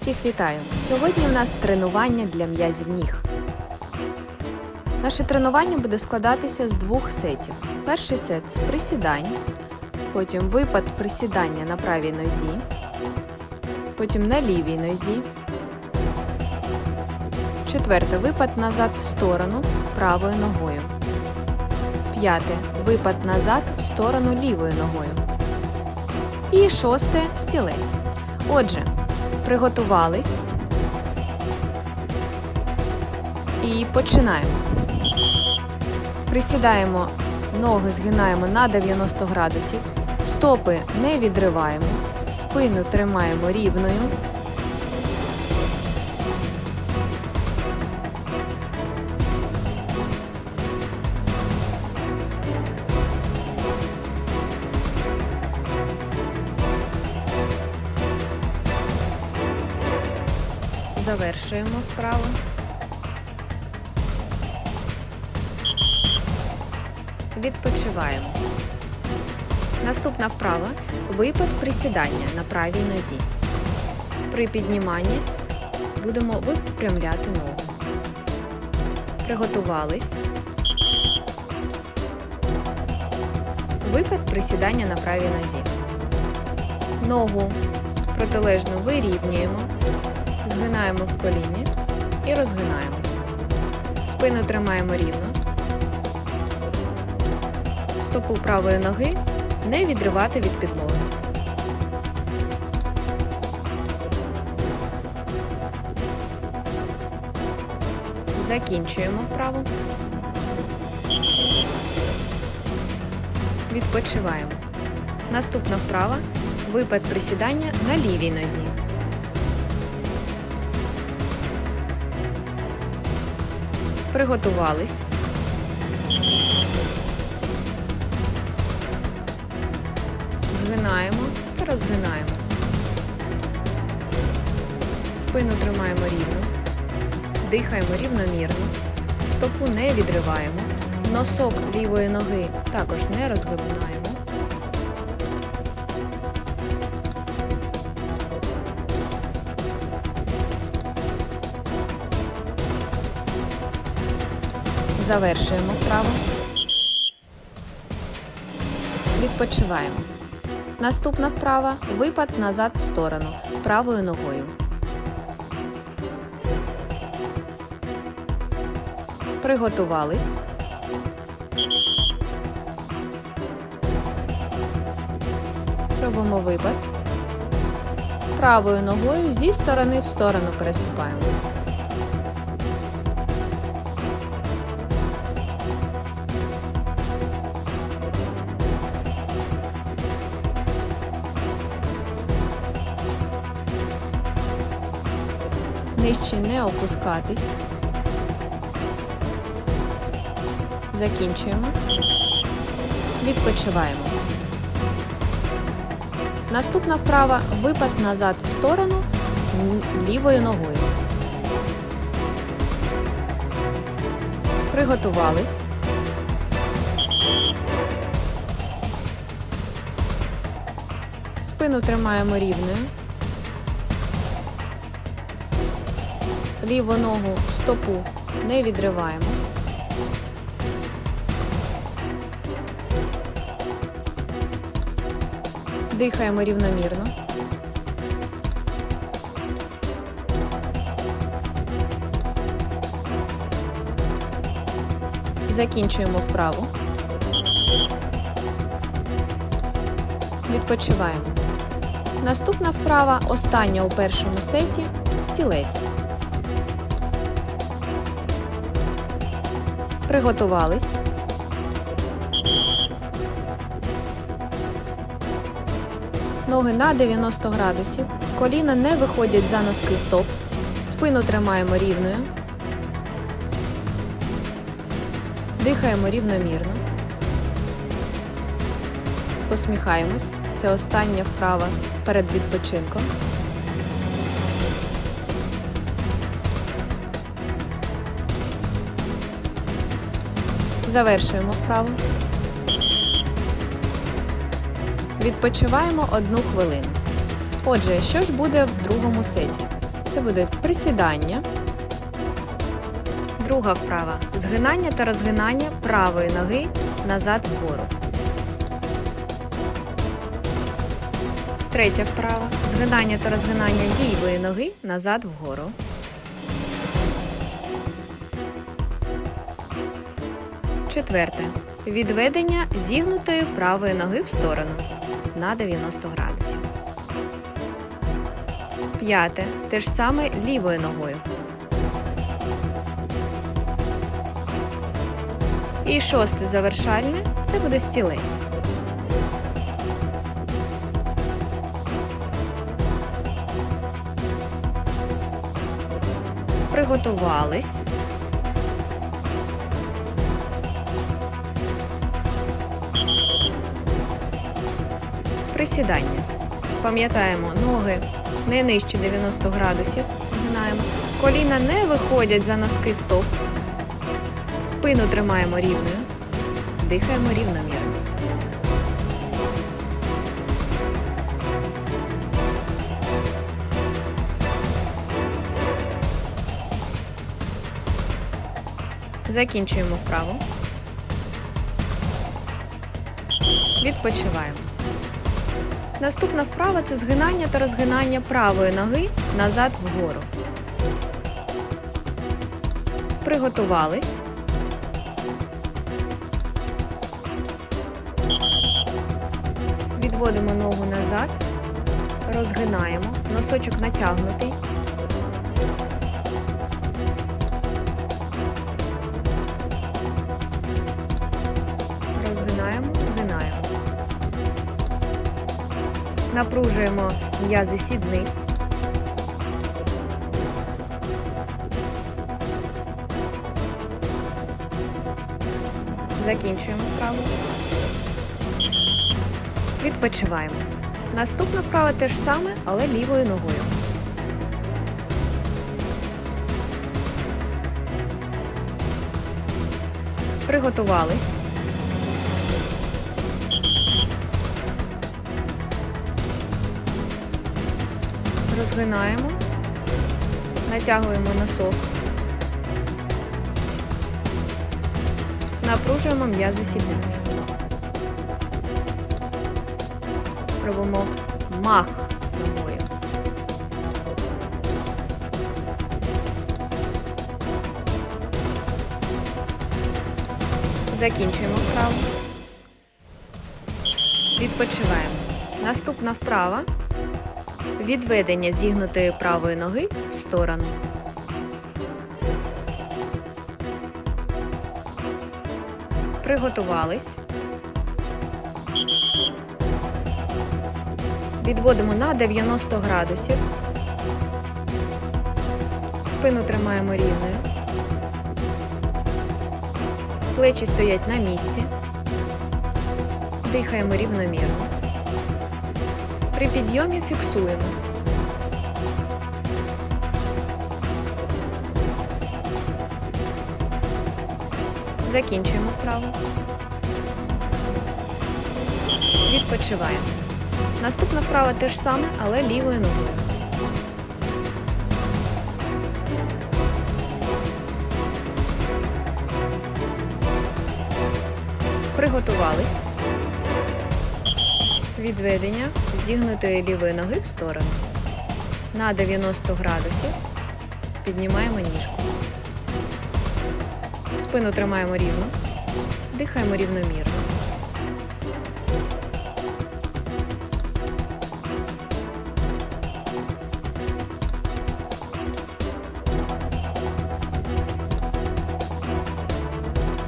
Всіх вітаю! Сьогодні в нас тренування для м'язів ніг. Наше тренування буде складатися з двох сетів. Перший сет з присідань, потім випад присідання на правій нозі, потім на лівій нозі. Четверте випад назад в сторону правою ногою. П'яте випад назад в сторону лівою ногою. І шосте стілець. Отже, приготувались. І починаємо. Присідаємо, ноги згинаємо на 90 градусів, стопи не відриваємо, спину тримаємо рівною. Завершуємо вправо. Відпочиваємо. Наступна вправа випад присідання на правій нозі. При підніманні будемо випрямляти ногу. Приготувались. Випад присідання на правій нозі. Ногу протилежно вирівнюємо, згинаємо в коліні і розгинаємо. Спину тримаємо рівно. Стопу правої ноги не відривати від підлоги. Закінчуємо вправу. Відпочиваємо. Наступна вправа випад присідання на лівій нозі. Приготувались. Згинаємо та розгинаємо. Спину тримаємо рівно. Дихаємо рівномірно. Стопу не відриваємо. Носок лівої ноги також не розгибаємо. Завершуємо вправо. Відпочиваємо. Наступна вправа випад назад в сторону правою ногою. Приготувались. Робимо випад. Правою ногою зі сторони в сторону переступаємо. Нижче не опускатись. Закінчуємо. Відпочиваємо. Наступна вправа випад назад в сторону лівою ногою. Приготувались. Спину тримаємо рівною. Ліву ногу стопу не відриваємо. Дихаємо рівномірно. Закінчуємо вправу. Відпочиваємо. Наступна вправа остання у першому сеті стілець. Приготувались. Ноги на 90 градусів. Коліна не виходять за носки стоп. Спину тримаємо рівною. Дихаємо рівномірно. Посміхаємось. Це остання вправа перед відпочинком. Завершуємо вправу. Відпочиваємо одну хвилину. Отже, що ж буде в другому сеті? Це буде присідання. Друга вправа згинання та розгинання правої ноги назад вгору. Третя вправа згинання та розгинання лівої ноги назад вгору. Четверте. Відведення зігнутої правої ноги в сторону на 90 градусів. П'яте. Те ж саме лівою ногою. І шосте завершальне це буде стілець. Приготувались. Присідання. Пам'ятаємо, ноги не нижче 90 градусів. Згинаємо. Коліна не виходять за носки стоп. Спину тримаємо рівною. Дихаємо рівномірно. Закінчуємо вправу. Відпочиваємо. Наступна вправа це згинання та розгинання правої ноги назад вгору. Приготувались. Відводимо ногу назад, розгинаємо, носочок натягнутий. Напружуємо м'язи сідниць. Закінчуємо вправу. Відпочиваємо. Наступна вправа те ж саме, але лівою ногою. Приготувались. Розгинаємо, натягуємо носок. Напружуємо м'язи сідниць. Робимо мах ногою. Закінчуємо вправу. Відпочиваємо. Наступна вправа відведення зігнутої правої ноги в сторону. Приготувались. Відводимо на 90 градусів. Спину тримаємо рівною. Плечі стоять на місці. Дихаємо рівномірно. При підйомі фіксуємо. Закінчуємо вправу. Відпочиваємо. Наступна вправа те ж саме, але лівою ногою. Приготувались. Відведення зігнутої лівої ноги в сторону. На 90 градусів піднімаємо ніжку. Спину тримаємо рівно. Дихаємо рівномірно.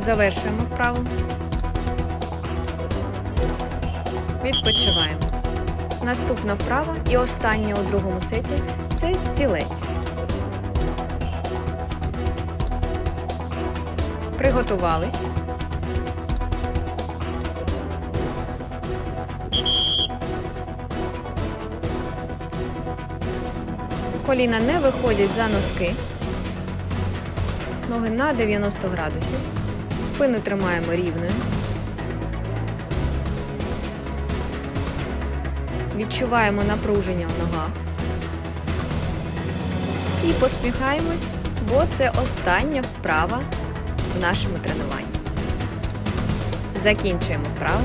Завершуємо вправу. Відпочиваємо. Наступна вправа і остання у другому сеті це стілець. Приготувались. Коліна не виходять за носки. Ноги на 90 градусів. Спину тримаємо рівною. Відчуваємо напруження в ногах. І посміхаємось, бо це остання вправа в нашому тренуванні. Закінчуємо вправу.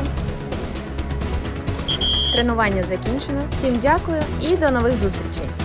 Тренування закінчено. Всім дякую і до нових зустрічей!